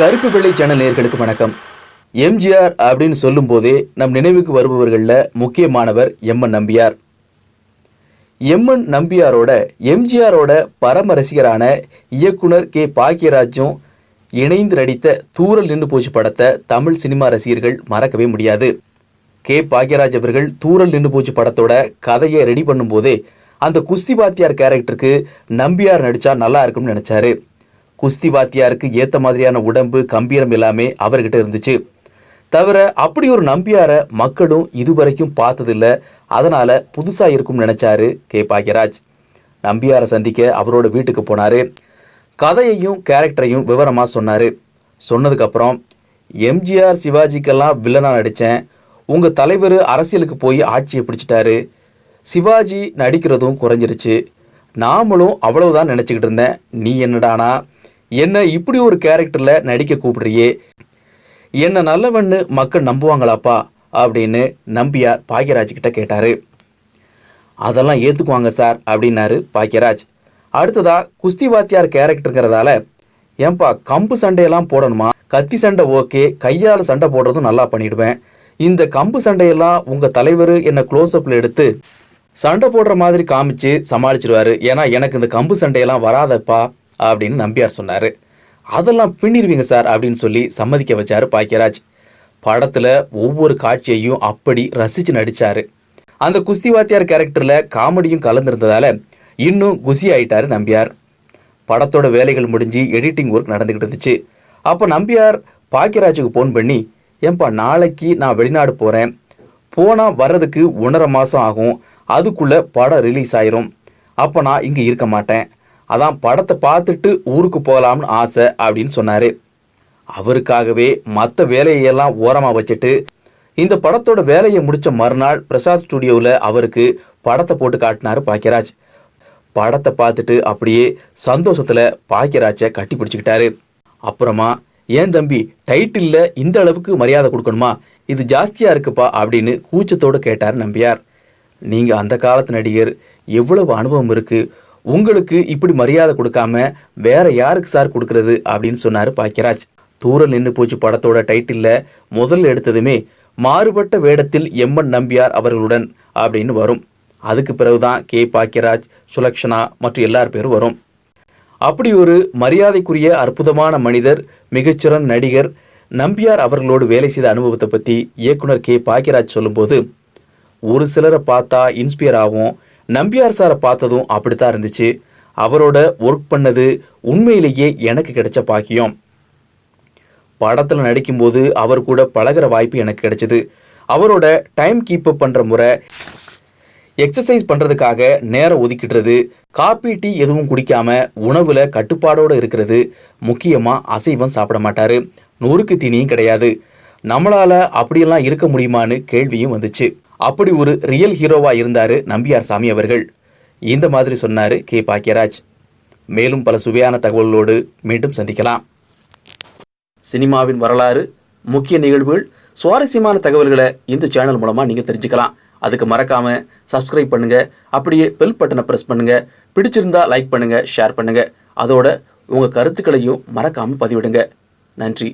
கருப்பு வெள்ளை சேனல் நேர்களுக்கு வணக்கம். எம்ஜிஆர் அப்படின்னு சொல்லும்போதே நம் நினைவுக்கு வருபவர்களில் முக்கியமானவர் எம்என் நம்பியார். எம்என் நம்பியாரோட எம்ஜிஆரோட பரம ரசிகரான இயக்குனர் கே பாக்கியராஜும் இணைந்து நடித்த தூரல் நின்று போச்சு படத்தை தமிழ் சினிமா ரசிகர்கள் மறக்கவே முடியாது. கே பாக்கியராஜ் அவர்கள் தூரல் நின்று போச்சு படத்தோட கதையை ரெடி பண்ணும்போதே அந்த குஸ்தி பாத்தியார் கேரக்டருக்கு நம்பியார் நடித்தா நல்லா இருக்கும்னு நினச்சாரு. குஸ்தி வாத்தியாருக்கு ஏற்ற மாதிரியான உடம்பு கம்பீரம் எல்லாமே அவர்கிட்ட இருந்துச்சு. தவிர அப்படி ஒரு நம்பியாரை மக்களும் இதுவரைக்கும் பார்த்ததில்ல. அதனால் புதுசாக இருக்கும்னு நினச்சாரு கே. பாக்யராஜ். நம்பியாரை சந்திக்க அவரோட வீட்டுக்கு போனார். கதையையும் கேரக்டரையும் விவரமாக சொன்னார். சொன்னதுக்கப்புறம் எம்ஜிஆர் சிவாஜிக்கெல்லாம் வில்லனாக நடித்தேன் உங்கள் தலைவர் அரசியலுக்கு போய் ஆட்சியை பிடிச்சிட்டாரு. சிவாஜி நடிக்கிறதும் குறைஞ்சிருச்சு. நாமளும் அவ்வளவுதான் நினச்சிக்கிட்டு இருந்தேன். நீ என்னடானா? என்ன இப்படி ஒரு கேரக்டரில் நடிக்க கூப்பிடுறியே? என்ன நல்லவன்னு மக்கள் நம்புவாங்களாப்பா? அப்படின்னு நம்பியார் பாக்யராஜ் கிட்ட கேட்டார். அதெல்லாம் ஏற்றுக்குவாங்க சார் அப்படின்னாரு பாக்யராஜ். அடுத்ததா குஸ்தி வாத்தியார் கேரக்டருங்கிறதால ஏன்பா கம்பு சண்டையெல்லாம் போடணுமா? கத்தி சண்டை ஓகே கையால் சண்டை போடுறதும் நல்லா பண்ணிடுவேன். இந்த கம்பு சண்டையெல்லாம் உங்கள் தலைவர் என்னை க்ளோஸ்அப்பில் எடுத்து சண்டை போடுற மாதிரி காமிச்சு சமாளிச்சிருவாரு. ஏன்னா எனக்கு இந்த கம்பு சண்டையெல்லாம் வராதப்பா. அப்படின்னு நம்பியார் சொன்னார். அதெல்லாம் பின்னிருவீங்க சார் அப்படின்னு சொல்லி சம்மதிக்க வச்சார் பாக்கியராஜ். படத்தில் ஒவ்வொரு காட்சியையும் அப்படி ரசித்து நடித்தார் அந்த குஸ்தி வாத்தியார் கேரக்டரில் காமெடியும் கலந்துருந்ததால இன்னும் குசி ஆயிட்டார் நம்பியார். படத்தோட வேலைகள் முடிஞ்சு எடிட்டிங் ஒர்க் நடந்துக்கிட்டு இருந்துச்சு. அப்போ நம்பியார் பாக்கியராஜுக்கு ஃபோன் பண்ணி ஏன்பா நாளைக்கு நான் வெளிநாடு போகிறேன் போனால் வர்றதுக்கு ஒன்றரை மாதம் ஆகும். அதுக்குள்ளே படம் ரிலீஸ் ஆயிரும். அப்போ நான் இங்கே இருக்க மாட்டேன். அதான் படத்தை பார்த்துட்டு ஊருக்கு போகலாம்னு ஆசை அப்படின்னு சொன்னார். அவருக்காகவே மற்ற வேலையெல்லாம் ஓரமாக வச்சுட்டு இந்த படத்தோட வேலையை முடித்த மறுநாள் பிரசாத் ஸ்டுடியோவில் அவருக்கு படத்தை போட்டு காட்டினார் பாக்கியராஜ். படத்தை பார்த்துட்டு அப்படியே சந்தோஷத்தில் பாக்கியராஜை கட்டி பிடிச்சிக்கிட்டாரு. அப்புறமா ஏன் தம்பி டைட்டிலில் இந்த அளவுக்கு மரியாதை கொடுக்கணுமா? இது ஜாஸ்தியாக இருக்குப்பா அப்படின்னு கூச்சத்தோடு கேட்டார் நம்பியார். நீங்கள் அந்த காலத்து நடிகர் எவ்வளவு அனுபவம் இருக்குது உங்களுக்கு இப்படி மரியாதை கொடுக்காம வேற யாருக்கு சார் கொடுக்கறது அப்படின்னு சொன்னார் பாக்கியராஜ். தூரல் நின்று போச்சு படத்தோட டைட்டிலில் முதல்ல எடுத்ததுமே மாறுபட்ட வேடத்தில் எம்என் நம்பியார் அவர்களுடன் அப்படின்னு வரும். அதுக்கு பிறகுதான் கே பாக்கியராஜ் சுலக்ஷனா மற்றும் எல்லார் பேரும் வரும். அப்படி ஒரு மரியாதைக்குரிய அற்புதமான மனிதர் மிகச்சிறந்த நடிகர் நம்பியார் அவர்களோடு வேலை செய்த அனுபவத்தை பற்றி இயக்குனர் கே பாக்கியராஜ் சொல்லும்போது ஒரு சிலரை பார்த்தா இன்ஸ்பியர் ஆகும் நம்பியார் சாரை பார்த்ததும் அப்படித்தான் இருந்துச்சு. அவரோட ஒர்க் பண்ணது உண்மையிலேயே எனக்கு கிடைச்ச பாக்கியம். படத்தில் நடிக்கும்போது அவர் கூட பழகுற வாய்ப்பு எனக்கு கிடைச்சிது. அவரோட டைம் கீப்பப் பண்ணுற முறை எக்ஸசைஸ் பண்ணுறதுக்காக நேரம் ஒதுக்கிடுறது காப்பி டீ எதுவும் குடிக்காம உணவில் கட்டுப்பாடோடு இருக்கிறது முக்கியமாக அசைவம் சாப்பிட மாட்டார். நொறுக்கு தீனியும் கிடையாது. நம்மளால் அப்படியெல்லாம் இருக்க முடியுமான்னு கேள்வியும் வந்துச்சு. அப்படி ஒரு ரியல் ஹீரோவாக இருந்தார் நம்பியார் சாமி அவர்கள். இந்த மாதிரி சொன்னார் கே. பாக்கியராஜ். மேலும் பல சுவையான தகவல்களோடு மீண்டும் சந்திக்கலாம். சினிமாவின் வரலாறு முக்கிய நிகழ்வுகள் சுவாரஸ்யமான தகவல்களை இந்த சேனல் மூலமாக நீங்கள் தெரிஞ்சுக்கலாம். அதுக்கு மறக்காமல் சப்ஸ்கிரைப் பண்ணுங்கள் அப்படியே பெல் பட்டனை ப்ரெஸ் பண்ணுங்கள் பிடிச்சிருந்தா லைக் பண்ணுங்கள் ஷேர் பண்ணுங்கள் அதோட உங்கள் கருத்துக்களையும் மறக்காமல் பதிவிடுங்க. நன்றி.